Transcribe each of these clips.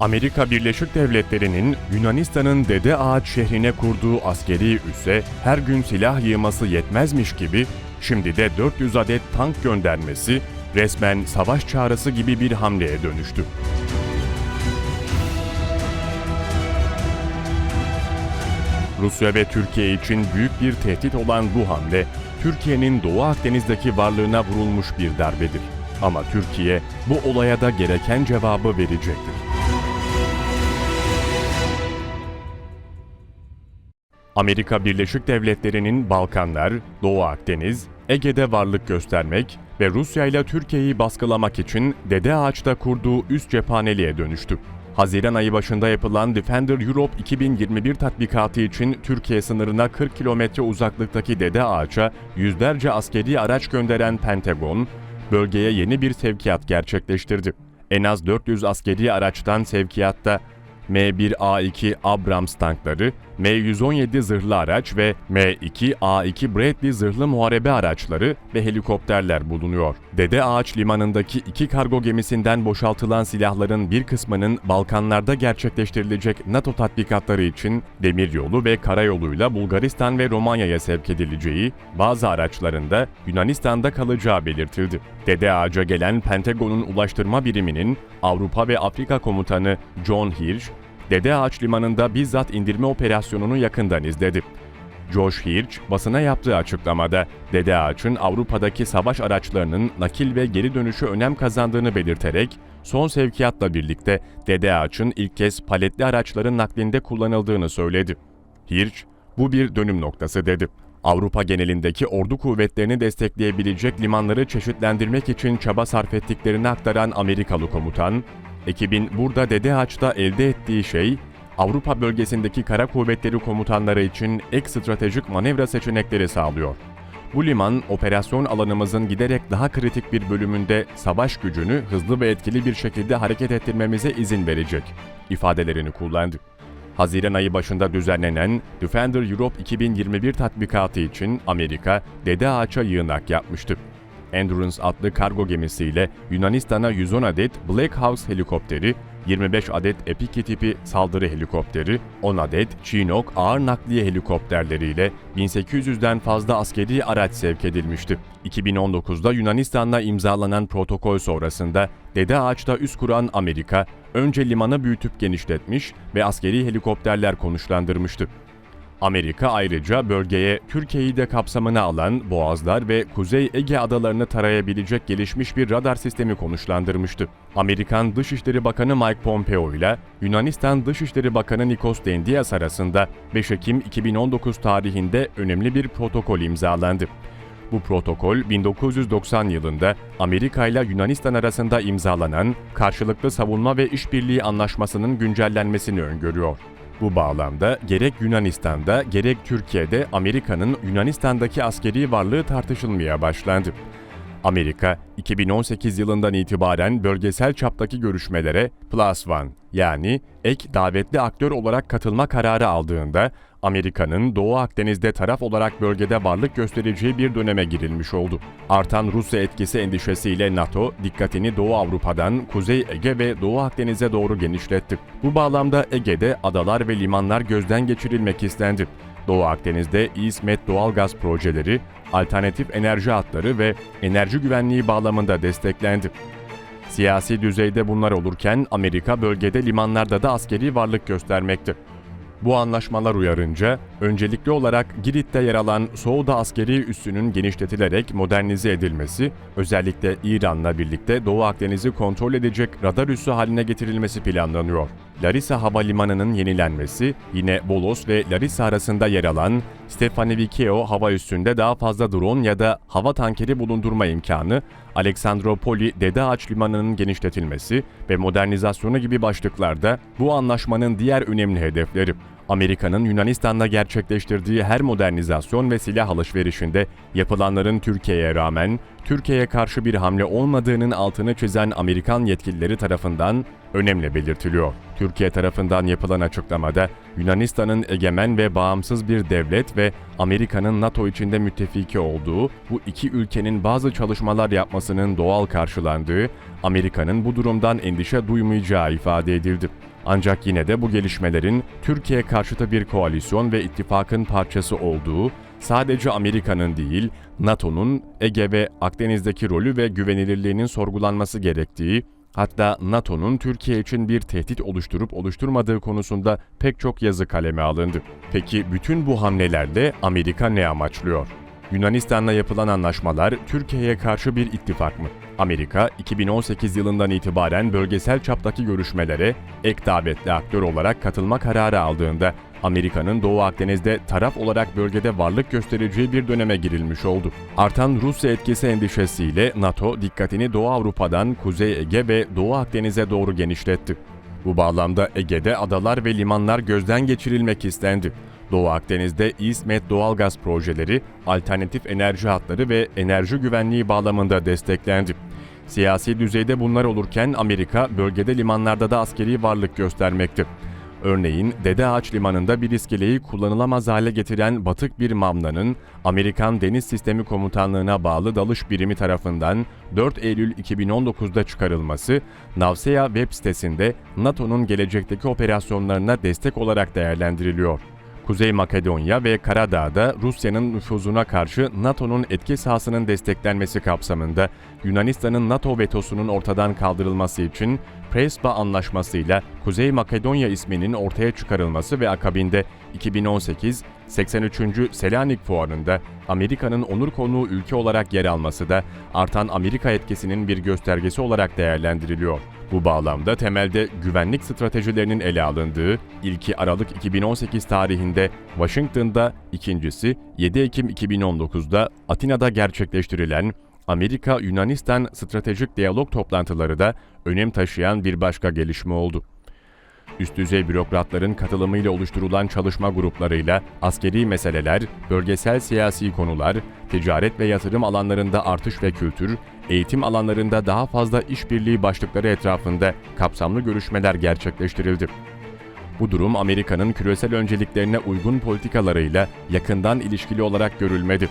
Amerika Birleşik Devletleri'nin Yunanistan'ın Dede Ağaç şehrine kurduğu askeri üsse her gün silah yığması yetmezmiş gibi şimdi de 400 adet tank göndermesi resmen savaş çağrısı gibi bir hamleye dönüştü. Rusya ve Türkiye için büyük bir tehdit olan bu hamle, Türkiye'nin Doğu Akdeniz'deki varlığına vurulmuş bir darbedir. Ama Türkiye bu olaya da gereken cevabı verecektir. Amerika Birleşik Devletleri'nin Balkanlar, Doğu Akdeniz, Ege'de varlık göstermek ve Rusya ile Türkiye'yi baskılamak için Dede Ağaç'ta kurduğu üst cephaneliğe dönüştü. Haziran ayı başında yapılan Defender Europe 2021 tatbikatı için Türkiye sınırına 40 kilometre uzaklıktaki Dede Ağaç'a yüzlerce askeri araç gönderen Pentagon, bölgeye yeni bir sevkiyat gerçekleştirdi. En az 400 askeri araçtan sevkiyatta M1A2 Abrams tankları, M117 zırhlı araç ve M2A2 Bradley zırhlı muharebe araçları ve helikopterler bulunuyor. Dede Ağaç limanındaki iki kargo gemisinden boşaltılan silahların bir kısmının Balkanlarda gerçekleştirilecek NATO tatbikatları için demiryolu ve karayoluyla Bulgaristan ve Romanya'ya sevk edileceği, bazı araçların da Yunanistan'da kalacağı belirtildi. Dede Ağaç'a gelen Pentagon'un ulaştırma biriminin Avrupa ve Afrika komutanı John Hirsch, Dede Ağaç Limanı'nda bizzat indirme operasyonunu yakından izledi. Josh Hirsch basına yaptığı açıklamada Dede Ağaç'ın Avrupa'daki savaş araçlarının nakil ve geri dönüşü önem kazandığını belirterek son sevkiyatla birlikte Dede Ağaç'ın ilk kez paletli araçların naklinde kullanıldığını söyledi. Hirsch, bu bir dönüm noktası dedi. Avrupa genelindeki ordu kuvvetlerini destekleyebilecek limanları çeşitlendirmek için çaba sarf ettiklerini aktaran Amerikalı komutan, ekibin burada Dede Ağaç'ta elde ettiği şey, Avrupa bölgesindeki kara kuvvetleri komutanları için ek stratejik manevra seçenekleri sağlıyor. Bu liman, operasyon alanımızın giderek daha kritik bir bölümünde savaş gücünü hızlı ve etkili bir şekilde hareket ettirmemize izin verecek, ifadelerini kullandı. Haziran ayı başında düzenlenen Defender Europe 2021 tatbikatı için Amerika, Dede Ağaç'a yığınak yapmıştı. Endurance adlı kargo gemisiyle Yunanistan'a 110 adet Black House helikopteri, 25 adet Epic tipi saldırı helikopteri, 10 adet Chinook ağır nakliye helikopterleriyle 1800'den fazla askeri araç sevk edilmişti. 2019'da Yunanistan'la imzalanan protokol sonrasında Dede Ağaç'ta üst kuran Amerika, önce limanı büyütüp genişletmiş ve askeri helikopterler konuşlandırmıştı. Amerika ayrıca bölgeye Türkiye'yi de kapsamına alan Boğazlar ve Kuzey Ege adalarını tarayabilecek gelişmiş bir radar sistemi konuşlandırmıştı. Amerikan Dışişleri Bakanı Mike Pompeo ile Yunanistan Dışişleri Bakanı Nikos Dendias arasında 5 Ekim 2019 tarihinde önemli bir protokol imzalandı. Bu protokol 1990 yılında Amerika ile Yunanistan arasında imzalanan Karşılıklı Savunma ve İşbirliği Anlaşması'nın güncellenmesini öngörüyor. Bu bağlamda gerek Yunanistan'da gerek Türkiye'de Amerika'nın Yunanistan'daki askeri varlığı tartışılmaya başlandı. Amerika, 2018 yılından itibaren bölgesel çaptaki görüşmelere Plus One yani ek davetli aktör olarak katılma kararı aldığında Amerika'nın Doğu Akdeniz'de taraf olarak bölgede varlık göstereceği bir döneme girilmiş oldu. Artan Rusya etkisi endişesiyle NATO dikkatini Doğu Avrupa'dan Kuzey Ege ve Doğu Akdeniz'e doğru genişletti. Bu bağlamda Ege'de adalar ve limanlar gözden geçirilmek istendi. Doğu Akdeniz'de İSMET doğalgaz projeleri, alternatif enerji hatları ve enerji güvenliği bağlamında desteklendi. Siyasi düzeyde bunlar olurken Amerika bölgede limanlarda da askeri varlık göstermekte. Bu anlaşmalar uyarınca öncelikli olarak Girit'te yer alan Soğuda askeri üssünün genişletilerek modernize edilmesi, özellikle İran'la birlikte Doğu Akdeniz'i kontrol edecek radar üssü haline getirilmesi planlanıyor. Larissa Havalimanı'nın yenilenmesi, yine Volos ve Larissa arasında yer alan Stefanevikeo hava üssünde daha fazla drone ya da hava tankeri bulundurma imkanı, Aleksandropoli Dede Ağaç Limanı'nın genişletilmesi ve modernizasyonu gibi başlıklarda bu anlaşmanın diğer önemli hedefleri. Amerika'nın Yunanistan'da gerçekleştirdiği her modernizasyon ve silah alışverişinde yapılanların Türkiye'ye rağmen Türkiye'ye karşı bir hamle olmadığının altını çizen Amerikan yetkilileri tarafından önemli belirtiliyor. Türkiye tarafından yapılan açıklamada Yunanistan'ın egemen ve bağımsız bir devlet ve Amerika'nın NATO içinde müttefiki olduğu bu iki ülkenin bazı çalışmalar yapmasının doğal karşılandığı, Amerika'nın bu durumdan endişe duymayacağı ifade edildi. Ancak yine de bu gelişmelerin Türkiye karşıtı bir koalisyon ve ittifakın parçası olduğu, sadece Amerika'nın değil, NATO'nun Ege ve Akdeniz'deki rolü ve güvenilirliğinin sorgulanması gerektiği, hatta NATO'nun Türkiye için bir tehdit oluşturup oluşturmadığı konusunda pek çok yazı kaleme alındı. Peki bütün bu hamlelerle Amerika ne amaçlıyor? Yunanistan'la yapılan anlaşmalar Türkiye'ye karşı bir ittifak mı? Amerika, 2018 yılından itibaren bölgesel çaptaki görüşmelere ek davetli aktör olarak katılma kararı aldığında Amerika'nın Doğu Akdeniz'de taraf olarak bölgede varlık göstereceği bir döneme girilmiş oldu. Artan Rusya etkisi endişesiyle NATO dikkatini Doğu Avrupa'dan Kuzey Ege ve Doğu Akdeniz'e doğru genişletti. Bu bağlamda Ege'de adalar ve limanlar gözden geçirilmek istendi. Doğu Akdeniz'de İsmet doğalgaz projeleri, alternatif enerji hatları ve enerji güvenliği bağlamında desteklendi. Siyasi düzeyde bunlar olurken Amerika bölgede limanlarda da askeri varlık göstermekte. Örneğin Dede Ağaç Limanı'nda bir iskeleyi kullanılamaz hale getiren batık bir mamlanın Amerikan Deniz Sistemi Komutanlığı'na bağlı dalış birimi tarafından 4 Eylül 2019'da çıkarılması, Navsea web sitesinde NATO'nun gelecekteki operasyonlarına destek olarak değerlendiriliyor. Kuzey Makedonya ve Karadağ'da Rusya'nın nüfuzuna karşı NATO'nun etki sahasının desteklenmesi kapsamında Yunanistan'ın NATO vetosunun ortadan kaldırılması için Prespa Anlaşması'yla Kuzey Makedonya isminin ortaya çıkarılması ve akabinde 2018 83. Selanik Fuarı'nda Amerika'nın onur konuğu ülke olarak yer alması da artan Amerika etkisinin bir göstergesi olarak değerlendiriliyor. Bu bağlamda temelde güvenlik stratejilerinin ele alındığı ilki Aralık 2018 tarihinde Washington'da, ikincisi 7 Ekim 2019'da Atina'da gerçekleştirilen Amerika-Yunanistan stratejik diyalog toplantıları da önem taşıyan bir başka gelişme oldu. Üst düzey bürokratların katılımıyla oluşturulan çalışma gruplarıyla askeri meseleler, bölgesel siyasi konular, ticaret ve yatırım alanlarında artış ve kültür, eğitim alanlarında daha fazla işbirliği başlıkları etrafında kapsamlı görüşmeler gerçekleştirildi. Bu durum Amerika'nın küresel önceliklerine uygun politikalarıyla yakından ilişkili olarak görülmedi.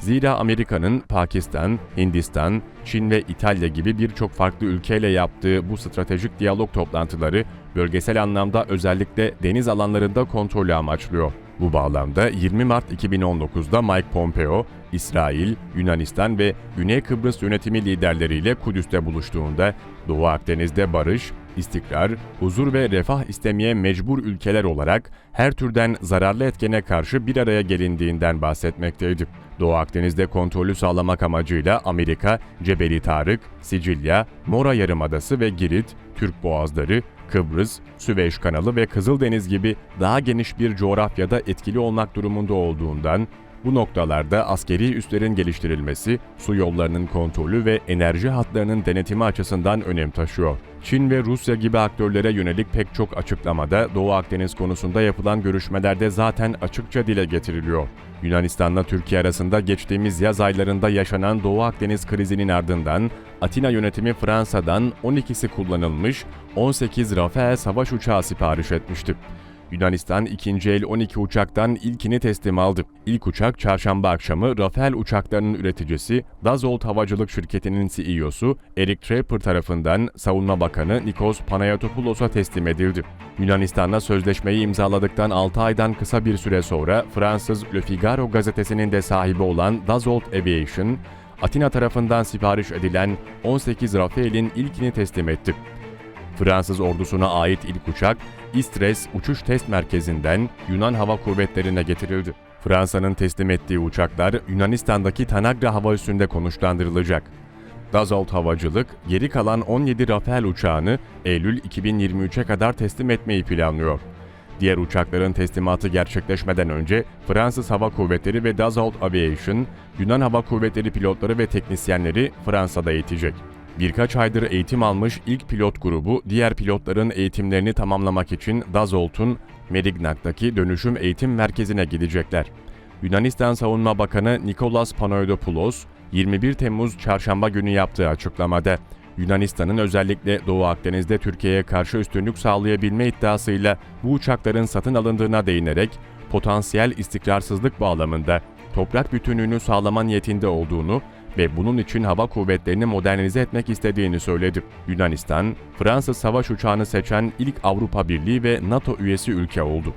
Zira Amerika'nın Pakistan, Hindistan, Çin ve İtalya gibi birçok farklı ülkeyle yaptığı bu stratejik diyalog toplantıları bölgesel anlamda özellikle deniz alanlarında kontrolü amaçlıyor. Bu bağlamda 20 Mart 2019'da Mike Pompeo, İsrail, Yunanistan ve Güney Kıbrıs yönetimi liderleriyle Kudüs'te buluştuğunda Doğu Akdeniz'de barış, istikrar, huzur ve refah istemeye mecbur ülkeler olarak her türden zararlı etkene karşı bir araya gelindiğinden bahsetmekteydi. Doğu Akdeniz'de kontrolü sağlamak amacıyla Amerika, Cebeli Tarık, Sicilya, Mora Yarımadası ve Girit, Türk Boğazları, Kıbrıs, Süveyş Kanalı ve Kızıldeniz gibi daha geniş bir coğrafyada etkili olmak durumunda olduğundan bu noktalarda askeri üslerin geliştirilmesi, su yollarının kontrolü ve enerji hatlarının denetimi açısından önem taşıyor. Çin ve Rusya gibi aktörlere yönelik pek çok açıklamada Doğu Akdeniz konusunda yapılan görüşmelerde zaten açıkça dile getiriliyor. Yunanistan'la Türkiye arasında geçtiğimiz yaz aylarında yaşanan Doğu Akdeniz krizinin ardından Atina yönetimi Fransa'dan 12'si kullanılmış 18 Rafael savaş uçağı sipariş etmişti. Yunanistan ikinci el 12 uçaktan ilkini teslim aldı. İlk uçak çarşamba akşamı Rafael uçaklarının üreticisi Dassault Havacılık Şirketi'nin CEO'su Eric Trapper tarafından Savunma Bakanı Nikos Panayotopoulos'a teslim edildi. Yunanistan'la sözleşmeyi imzaladıktan 6 aydan kısa bir süre sonra Fransız Le Figaro gazetesinin de sahibi olan Dassault Aviation, Atina tarafından sipariş edilen 18 Rafael'in ilkini teslim etti. Fransız ordusuna ait ilk uçak, Istres Uçuş Test Merkezi'nden Yunan Hava Kuvvetleri'ne getirildi. Fransa'nın teslim ettiği uçaklar Yunanistan'daki Tanagra Hava Üssü'nde konuşlandırılacak. Dassault Havacılık, geri kalan 17 Rafael uçağını Eylül 2023'e kadar teslim etmeyi planlıyor. Diğer uçakların teslimatı gerçekleşmeden önce Fransız Hava Kuvvetleri ve Dassault Aviation, Yunan Hava Kuvvetleri pilotları ve teknisyenleri Fransa'da eğitecek. Birkaç aydır eğitim almış ilk pilot grubu diğer pilotların eğitimlerini tamamlamak için Dassault'un Merignac'taki dönüşüm eğitim merkezine gidecekler. Yunanistan Savunma Bakanı Nikolas Panayiotopoulos, 21 Temmuz çarşamba günü yaptığı açıklamada Yunanistan'ın özellikle Doğu Akdeniz'de Türkiye'ye karşı üstünlük sağlayabilme iddiasıyla bu uçakların satın alındığına değinerek potansiyel istikrarsızlık bağlamında toprak bütünlüğünü sağlama niyetinde olduğunu ve bunun için hava kuvvetlerini modernize etmek istediğini söyledi. Yunanistan, Fransız savaş uçağını seçen ilk Avrupa Birliği ve NATO üyesi ülke oldu.